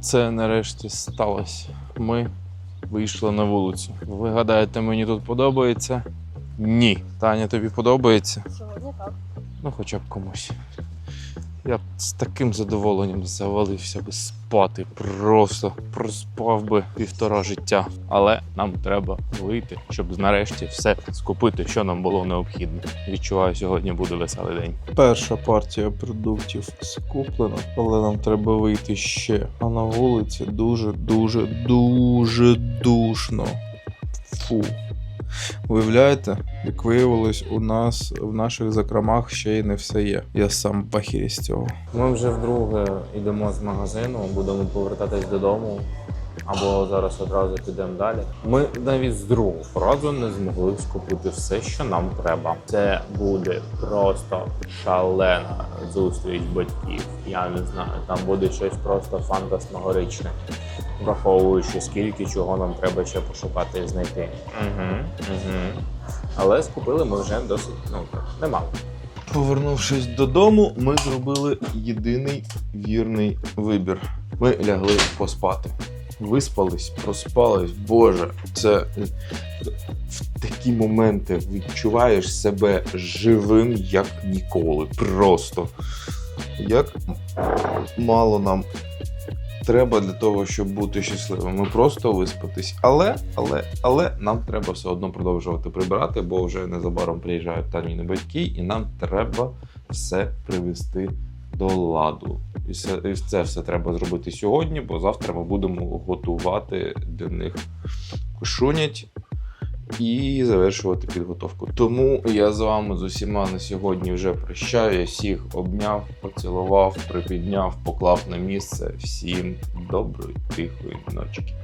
Це нарешті сталося. Ми вийшли на вулицю. Ви гадаєте, мені тут подобається? Ні. Таня, тобі подобається? Сьогодні так. Ну, хоча б комусь. Я б з таким задоволенням завалився би спати. Просто проспав би півтора життя. Але нам треба вийти, щоб нарешті все скупити, що нам було необхідно. Відчуваю, сьогодні буде веселий день. Перша партія продуктів скуплена, але нам треба вийти ще. А на вулиці дуже, дуже, дуже душно. Фу. Уявляєте, як виявилось, у нас в наших закромах ще й не все є. Я сам пахірі з цього. Ми вже вдруге йдемо з магазину, будемо повертатись додому. Або зараз одразу підемо далі. Ми навіть з другого разу не змогли скупити все, що нам треба. Це буде просто шалена зустріч батьків. Я не знаю, там буде щось просто фантасмагоричне, враховуючи скільки чого нам треба ще пошукати і знайти. Угу, угу. Але скупили ми вже досить ну немало. Повернувшись додому, ми зробили єдиний вірний вибір. Ми лягли поспати. Виспались, проспались. Боже, це в такі моменти відчуваєш себе живим як ніколи. Просто як мало нам треба для того, щоб бути щасливими. Просто виспатись. Але, але, але нам треба все одно продовжувати прибирати, бо вже незабаром приїжджають Таніни батьки, і нам треба все привести до ладу. І це, і це все треба зробити сьогодні, бо завтра ми будемо готувати для них кушунять і завершувати підготовку. Тому я з вами з усіма на сьогодні вже прощаю. Всіх обняв, поцілував, припідняв, поклав на місце. Всім доброї, тихої ночки.